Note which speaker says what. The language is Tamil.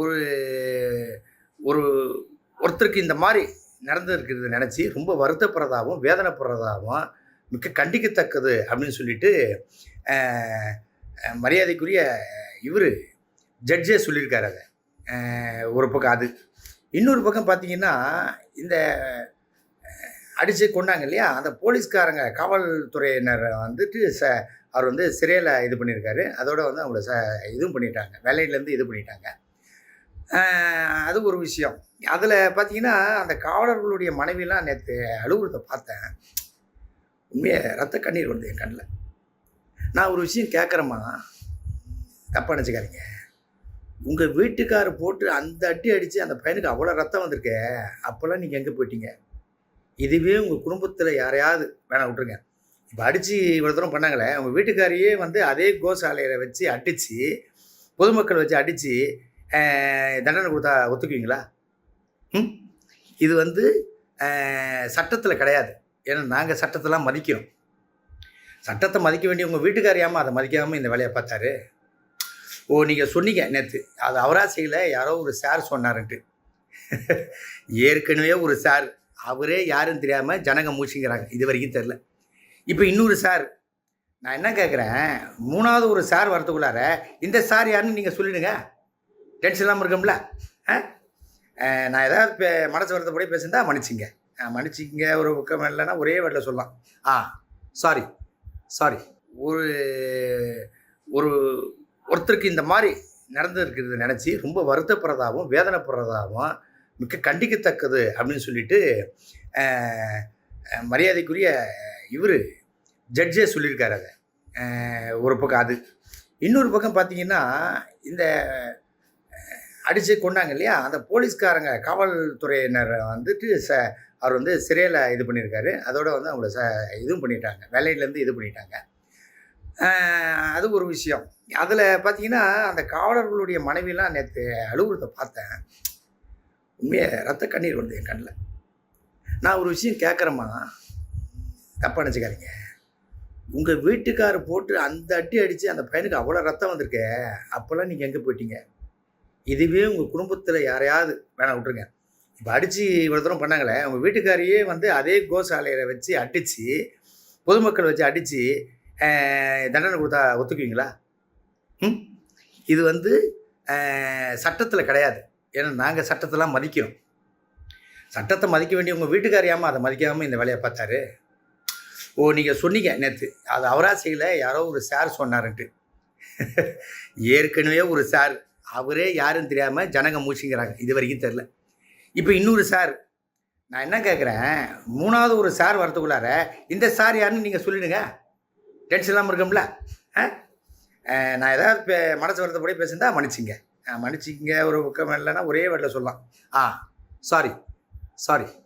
Speaker 1: ஒரு ஒரு ஒருத்தருக்கு இந்த மாதிரி நடந்திருக்கிறது நினச்சி ரொம்ப வருத்தப்படுறதாகவும் வேதனைப்படுறதாகவும் மிக்க கண்டிக்கத்தக்கது அப்படின்னு சொல்லிட்டு மரியாதைக்குரிய இவர் ஜட்ஜே சொல்லியிருக்காரு அதை. ஒரு பக்கம் அது. இன்னொரு பக்கம் பார்த்தீங்கன்னா இந்த அடித்து கொண்டாங்க இல்லையா? அந்த போலீஸ்காரங்க காவல்துறையினர் வந்துட்டு ச அவர் வந்து சிறையில் இது பண்ணியிருக்காரு. அதோடு வந்து அவங்கள ச இதுவும் பண்ணிட்டாங்க. வேலையிலேருந்து இது பண்ணிட்டாங்க. அது ஒரு விஷயம். அதில் பார்த்தீங்கன்னா அந்த காவலர்களுடைய மனைவிலாம் நேற்று அலுவலகத்தை பார்த்தேன். உண்மையாக ரத்த கண்ணீர் வருது என் கண்ணில். நான் ஒரு விஷயம் கேட்குறேம்மா தப்பாக நினச்சிக்காதீங்க. உங்கள் வீட்டுக்கார் போட்டு அந்த அடி அடித்து அந்த பையனுக்கு அவ்வளோ ரத்தம் வந்திருக்கே அப்போல்லாம் நீங்கள் எங்கே போயிட்டீங்க? இதுவே உங்கள் குடும்பத்தில் யாரையாவது வேணாம் விட்ருங்க இப்போ அடித்து இவ்வளோ தூரம் பண்ணாங்களே உங்கள் வீட்டுக்காரையே வந்து அதே கோசாலையில் வச்சு அடித்து பொதுமக்கள் வச்சு அடித்து தண்டனை கொடுத்தா ஒத்துக்குவீங்களா? ம்? இது வந்து சட்டத்தில் கிடையாது. ஏன்னா நாங்கள் சட்டத்தெல்லாம் மதிக்கிறோம். சட்டத்தை மதிக்க வேண்டிய உங்கள் வீட்டுக்காரியாமல் அதை மதிக்காமல் இந்த வேலையை பார்த்தாரு? ஓ நீங்கள் சொன்னீங்க நேற்று அது அவரா யாரோ ஒரு சார் சொன்னாருன்ட்டு. ஏற்கனவே ஒரு சார். அவரே யாருன்னு தெரியாமல் ஜனங்க மூச்சுங்கிறாங்க இது வரைக்கும் தெரில இப்போ இன்னொரு சார். நான் என்ன கேட்குறேன் மூணாவது ஒரு சார் வரத்துக்குள்ளார இந்த சார் யாருன்னு நீங்கள் சொல்லிடுங்க. டென்ஷன் இல்லாமல் இருக்கும்ல? ஆ? நான் ஏதாவது பே மனசு வருத்தப்படி பேசியிருந்தா மன்னிச்சிங்க. மன்னிச்சிங்க ஒரு பக்கம் இல்லைன்னா ஒரே வேலை சொல்லலாம். ஆ சாரி சாரி ஒரு ஒரு ஒருத்தருக்கு இந்த மாதிரி நடந்துருக்கிறது நினச்சி ரொம்ப வருத்தப்படுறதாகவும் வேதனைப்படுறதாகவும் மிக்க கண்டிக்கத்தக்கது அப்படின்னு சொல்லிட்டு மரியாதைக்குரிய இவர் ஜட்ஜே சொல்லியிருக்காரு அதை. ஒரு பக்கம் அது. இன்னொரு பக்கம் பார்த்தீங்கன்னா இந்த அடித்து கொண்டாங்க இல்லையா? அந்த போலீஸ்காரங்க காவல்துறையினர் வந்துட்டு ச அவர் வந்து சிறையில் இது பண்ணியிருக்காரு. அதோட வந்து அவங்கள ச இதுவும் பண்ணிட்டாங்க. வேலையிலேருந்து இது பண்ணிட்டாங்க. அது ஒரு விஷயம். அதில் பார்த்தீங்கன்னா அந்த காவலர்களுடைய மனைவிலாம் நேற்று அழுகுறதை பார்த்தேன். உண்மையாக ரத்த கண்ணீர் வருது என் கண்ணில். நான் ஒரு விஷயம் கேட்குறேம்மா. தப்பாக நினச்சிக்காதீங்க. உங்கள் வீட்டுக்கார் போட்டு அந்த அட்டி அடித்து அந்த பையனுக்கு அவ்வளோ ரத்தம் வந்திருக்கே. அப்போல்லாம் நீங்கள் எங்கே போயிட்டீங்க? இதுவே உங்கள் குடும்பத்தில் யாரையாவது வேணாம் விட்ருங்க இப்போ அடித்து இவ்வளோ தூரம் பண்ணாங்களே உங்கள் வீட்டுக்காரையே வந்து அதே கோசாலையில் வச்சு அடித்து பொதுமக்கள் வச்சு அடித்து தண்டனை கொடுத்தா ஒத்துக்குவீங்களா? ம்? இது வந்து சட்டத்தில் கிடையாது. ஏன்னா நாங்கள் சட்டத்தெல்லாம் மதிக்கிறோம். சட்டத்தை மதிக்க வேண்டிய உங்கள் வீட்டுக்காரியாமல் அதை மதிக்காமல் இந்த வேலையை பார்த்தாரு? ஓ நீங்கள் சொன்னீங்க நேற்று அது அவராசியில் யாரோ ஒரு சார் சொன்னாருன்ட்டு. ஏற்கனவே ஒரு சார் அவரே யாருன்னு தெரியாமல் ஜனங்க மூச்சுங்கிறாங்க. இது வரைக்கும் தெரில இப்போ இன்னொரு சார் நான் என்ன கேட்குறேன் மூணாவது ஒரு சார் வரத்துக்குள்ளார இந்த சார் யாருன்னு நீங்கள் சொல்லிடுங்க. டென்ஷன் இல்லாமல் இருக்கும்ல. ஆ? நான் ஏதாவது பே மனசு வருத்தப்படி பேசுந்தா மன்னிச்சிங்க. மன்னிச்சிங்க ஒரு பக்கம் இல்லைன்னா ஒரே வேர்டில் சொல்லலாம். ஆ சாரி சாரி